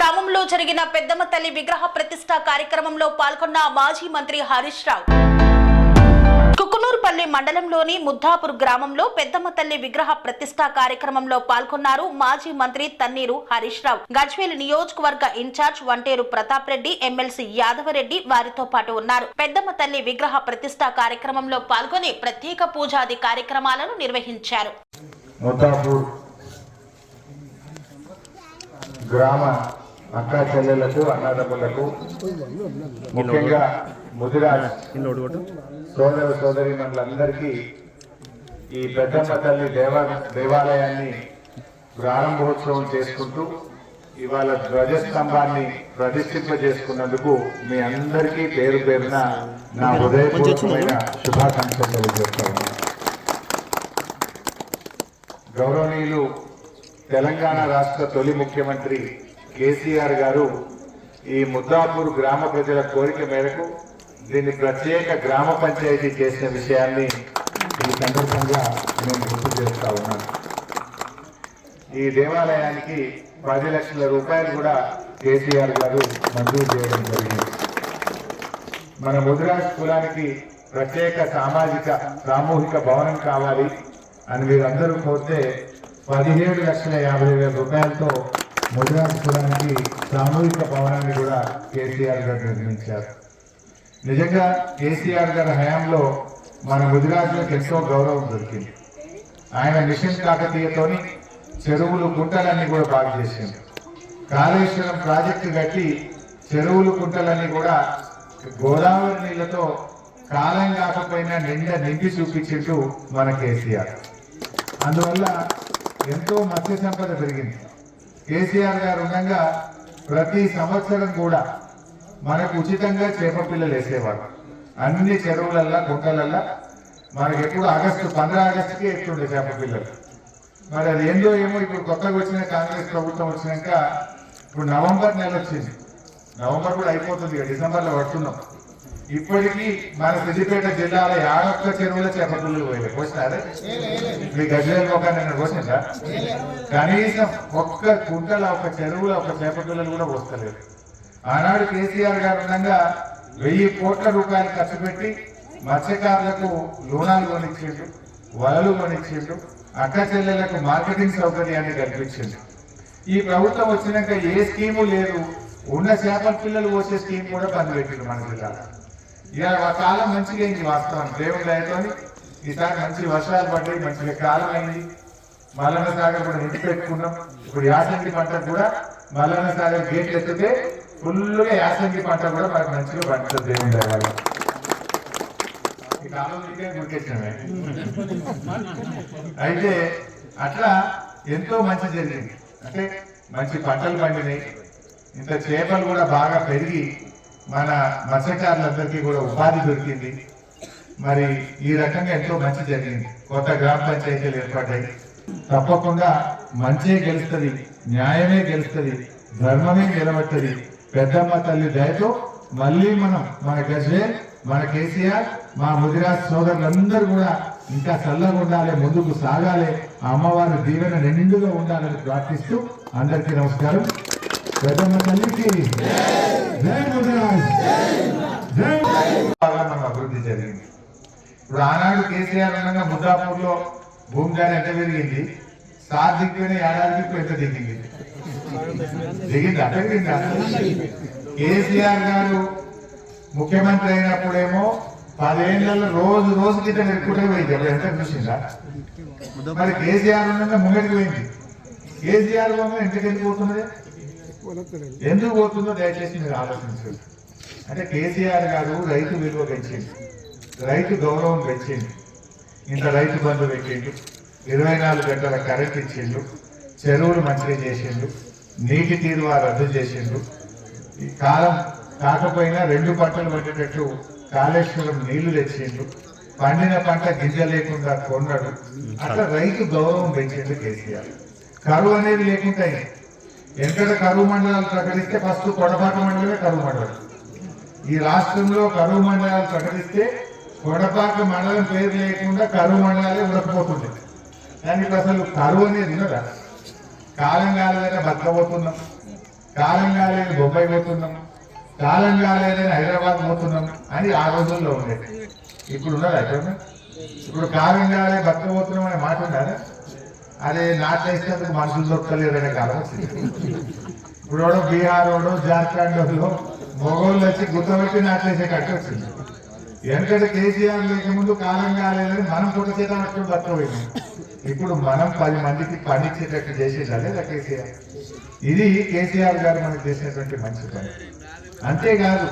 గ్రామంలో జరిగిన పెద్దమ్మ తల్లి విగ్రహ ప్రతిష్ట కార్యక్రమంలో పాల్గొన్న మాజీ మంత్రి హరీష్ రావు. కుకునూరుపల్లి మండలంలోని ముద్దాపూర్ గ్రామంలో పెద్దమ్మ తల్లి విగ్రహ ప్రతిష్ట కార్యక్రమంలో పాల్గొన్నారు మాజీ మంత్రి తన్నీరు హరీష్ రావు. గజ్వేల్ నియోజకవర్గ ఇన్ఛార్జ్ వంటేరు ప్రతాప్ రెడ్డి ఎమ్మెల్సీ యాదవరెడ్డి వారితో పాటు ఉన్నారు. పెద్దమ్మ తల్లి విగ్రహ ప్రతిష్ట కార్యక్రమంలో పాల్గొని ప్రత్యేక పూజాది కార్యక్రమాలను నిర్వహించారు. గ్రామ అక్క చెల్లెలకు అన్నదమ్ములకు ముఖ్యంగా ముదిరాజ్ సోదర సోదరి మండలందరికీ ఈ పెద్దమ్మ తల్లి దేవ దేవాలయాన్ని ప్రారంభోత్సవం చేసుకుంటూ ఇవాళ ధ్వజస్తంభాన్ని ప్రతిష్ఠింపజేసుకున్నందుకు మీ అందరికీ పేరు పేరున నా హృదయపూర్వకమైన శుభాకాంక్షలు తెలియజేస్తా గౌరవనీయులు తెలంగాణ రాష్ట్ర తొలి ముఖ్యమంత్రి కేసీఆర్ గారు ఈ ముద్దాపూర్ గ్రామ ప్రజల కోరిక మేరకు దీన్ని ప్రత్యేక గ్రామ పంచాయతీ చేసిన విషయాన్ని ఈ సందర్భంగా నేను గుర్తు చేస్తా ఉన్నాను. ఈ దేవాలయానికి పది లక్షల రూపాయలు కూడా కేసీఆర్ గారు మంజూరు చేయడం జరిగింది. మన ముదిరాజ్ కులానికి ప్రత్యేక సామాజిక సామూహిక భవనం కావాలి అని మీరందరూ కోరితే పదిహేడు లక్షల యాభై వేల రూపాయలతో ముద్రాజ్ సామూహిక భవనాన్ని కూడా కేసీఆర్ గారు నిర్మించారు. నిజంగా కేసీఆర్ గారి హయాంలో మన ముదిరాజులకు ఎంతో గౌరవం దొరికింది. ఆయన మిషన్ కాకతీయతోని చెరువులు గుంటలన్నీ కూడా బాగు చేసింది. కాళేశ్వరం ప్రాజెక్టు కట్టి చెరువులు కుంటలన్నీ కూడా గోదావరి నీళ్ళతో కాలం కాకపోయినా నిండా నింపి చూపించింటూ మన కేసీఆర్. అందువల్ల ఎంతో మత్స్య సంపద పెరిగింది. కేసీఆర్ గారు ఉండగా ప్రతి సంవత్సరం కూడా మనకు ఉచితంగా చేప పిల్లలు వేసేవారు. అన్ని చెరువులల్లా గుంటలల్లా మనకి ఎప్పుడు ఆగస్టు పంద్రా ఆగస్టుకి ఎట్లుండే చేప పిల్లలు. మరి అది ఏందో ఏమో ఇప్పుడు కొత్తగా వచ్చిన కాంగ్రెస్ ప్రభుత్వం వచ్చినాక ఇప్పుడు నవంబర్ నెల వచ్చింది. నవంబర్ కూడా అయిపోతుంది డిసెంబర్లో పడుతున్నాం. ఇప్పటికీ మన సిద్దిపేట జిల్లాలో యాడొక్క చెరువులో చేపట్టులు పోయాయి పోసినారు? మీ గజ్వేల్ ఒక నేను పోసిందా? కనీసం ఒక్క కుంటల ఒక చెరువులో ఒక చేపట్టులు కూడా పోస్తలేదు. ఆనాడు కేసీఆర్ గారు ఉండగా వెయ్యి కోట్ల రూపాయలు ఖర్చు పెట్టి మత్స్యకారులకు లోనాలు కొనిచ్చిండు వలలు కొనిచ్చిండు అక్క చెల్లెలకు మార్కెటింగ్ సౌకర్యాన్ని కల్పించిండు. ఈ ప్రభుత్వం వచ్చినాక ఏ స్కీము లేదు. ఉన్న చేపల పిల్లలు పోసే స్కీమ్ కూడా పనిపెట్టిండు మన జిల్లాలో. ఇక ఆ కాలం మంచిగా అయింది వాస్తవం. దేవుడి దయతోని ఈసారి మంచి వర్షాలు పడ్డాయి మంచిగా కాలం అయింది. మల్లన్న సాగర్ కూడా ఇంటి పెట్టుకున్నాం. ఇప్పుడు యాసంగి పంట కూడా మల్లన్న సాగర్ గేట్లు ఎత్తితే ఫుల్గా యాసంగి పంట కూడా మనకు మంచిగా పండుతుంది దేవుని దయ అయితే అట్లా ఎంతో మంచి జరిగింది. అంటే మంచి పంటలు పండినాయి. ఇంత చేపలు కూడా బాగా పెరిగి మన మత్స్యకారులందరికీ కూడా ఉపాధి దొరికింది. మరి ఈ రకంగా ఎంతో మంచి జరిగింది. కొత్త గ్రామ పంచాయతీలు ఏర్పడ్డాయి. తప్పకుండా మంచే గెలుస్తుంది న్యాయమే గెలుస్తుంది ధర్మమే నిలబడుతుంది పెద్దమ్మ తల్లి దయతో మళ్ళీ మనం మన గజ్వేల్ మన కేసీఆర్ మా ముదిరాజ్ సోదరులందరూ కూడా ఇంకా చల్లగా ఉండాలి ముందుకు సాగాలి. ఆ అమ్మవారి దీవెన నిండుగా ఉండాలని ప్రార్థిస్తూ అందరికీ నమస్కారం. పెద్దమ్మ తల్లికి మనం అభివృద్ధి జరిగింది. ఇప్పుడు ఆనాడు కేసీఆర్ అనగా ముద్దాపూర్లో భూమి ధర ఎంత పెరిగింది? సార్ దిక్కునే ఏడాది ఎంత దిగింది? దిగింది? పెరిగిందా? కేసీఆర్ గారు ముఖ్యమంత్రి అయినప్పుడేమో పదేళ్ళలో రోజు రోజు కింద పెట్టుకుంటే పోయింది. అప్పుడు ఎంత చూసిందా? మరి కేసీఆర్ ఉండగా ముంగడికి పోయింది. కేసీఆర్ బొమ్మ ఎంతకి వెళ్ళిపోతున్నది? ఎందుకు పోతుందో దయచేసి మీరు ఆలోచించండి. అంటే కేసీఆర్ గారు రైతు విలువ పెంచింది రైతు గౌరవం పెంచింది ఇంత రైతు బంధు పెట్టిండు. ఇరవై నాలుగు గంటల కరెంట్ ఇచ్చిండు. చెరువులు మంచిగా చేసిండు. నీటి తీరువా రద్దు చేసిండు. ఈ కాలం కాకపోయినా రెండు పంటలు పట్టేటట్టు కాళేశ్వరం నీళ్ళు తెచ్చిండు. పండిన పంట గింజ లేకుండా కొన్నాడు. అట్లా రైతు గౌరవం పెంచిండు కేసీఆర్. కరువు అనేది లేకుండా ఎందుకంటే కరువు మండలాలు ప్రకటిస్తే ఫస్ట్ కొడపాక మండలమే కరువు మండలం. ఈ రాష్ట్రంలో కరువు మండలాలు ప్రకటిస్తే కొడపాక మండలం పేరు లేకుండా కరువు మండలాలే ఉండకపోతుంది దానికి అసలు కరువు అనేది ఉన్నదా? కాలం కాలేదని బతకపోతున్నాం కాలం కాలేదని బొంబాయి పోతున్నాం. కాలం కాలేదని హైదరాబాద్ పోతున్నాం అని ఆ రోజుల్లో ఉండేది. ఇప్పుడు ఉన్నదా ఇప్పుడు కాలం కాలే బతకపోతున్నాం అనే మాట ఉండాలి? అదే నాటేసినందుకు మనుషులు దొరకలేరనే కాలం వచ్చింది. ఇప్పుడు వాడు బీహార్ వాడు జార్ఖండ్ మొగోళ్ళు వచ్చి గుర్తపెట్టి నాట్లేసే కట్టి వచ్చింది. ఎందుకంటే కేసీఆర్ లేకముందు కాలం కాలేదని మనం పుట్ట చేత పట్టుకుని బతకపోయింది ఇప్పుడు మనం పది మందికి పనిచ్చేటట్టు చేసేది లేదా కేసీఆర్? ఇది కేసీఆర్ గారు మనకు చేసినటువంటి మంచి పని. అంతేకాదు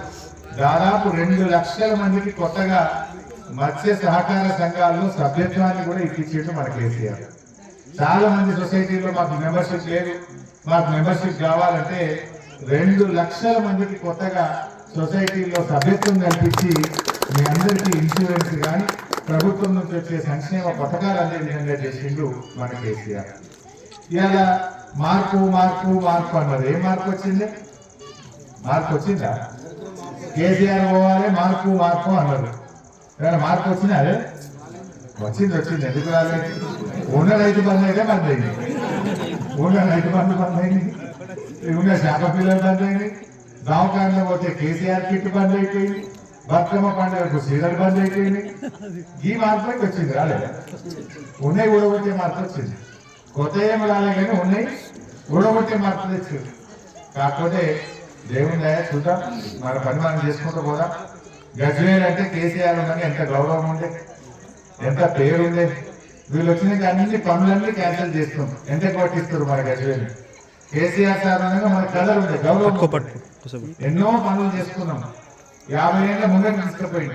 దాదాపు రెండు లక్షల మందికి కొత్తగా మత్స్య సహకార సంఘాల్లో సభ్యత్వాన్ని కూడా ఇప్పించేట్టు మన కేసీఆర్. చాలా మంది సొసైటీలో మాకు మెంబర్షిప్ లేదు. మాకు మెంబర్షిప్ కావాలంటే రెండు లక్షల మందికి కొత్తగా సొసైటీలో సభ్యత్వం కల్పించి మీ అందరికీ ఇన్సూరెన్స్ కానీ ప్రభుత్వం నుంచి వచ్చే సంక్షేమ పథకాలు అనే విధంగా చేసిండు మన కేసీఆర్. ఇలా మార్పు మార్పు మార్పు అన్నారు. ఏం మార్పు వచ్చింది? మార్పు వచ్చిందా? కేసీఆర్ పోవాలి మార్పు మార్పు అన్నారు. ఏమైనా మార్పు వచ్చినా వచ్చింది వచ్చింది. ఎందుకు రాలేదు ఉన్న రైతు బంధు అయితే బంద్ అయింది. ఉన్న రైతు బంధు బంద్ అయింది. ఉన్న శాఖ పిల్లలు బంద్ అయింది దవాఖానలో పోతే కేసీఆర్ కిట్ బంద్ అయిపోయింది. బతుకమ్మ పండుగకు సీరియల్ బంద్ అయిపోయింది ఈ మార్పులకి వచ్చింది రాలేదు ఉన్నాయి ఊడగొట్టే మార్పు వచ్చింది. కొత్త ఏమి రాలే కానీ ఉన్నాయి. ఊడగొట్టే మార్పు తెచ్చింది కాకపోతే దేవుని దయ చూద్దాం. మన పని మనం చేసుకుంటూ పోదాం. గజ్వేల్ అంటే కేసీఆర్ ఉందని ఎంత గౌరవం ఉండే. ఎంత పేరు ఉండే వీళ్ళు వచ్చినాక అన్ని పనులన్నీ క్యాన్సిల్ చేస్తాం. ఎంత కొట్టిస్తారు మన గజ్వేల్? కేసీఆర్ సార్ అనగా మన కలర్ ఉండే గౌరవం. ఎన్నో పనులు చేసుకున్నాం. యాభై ఏళ్ళ ముందే తీసుకుపోయింది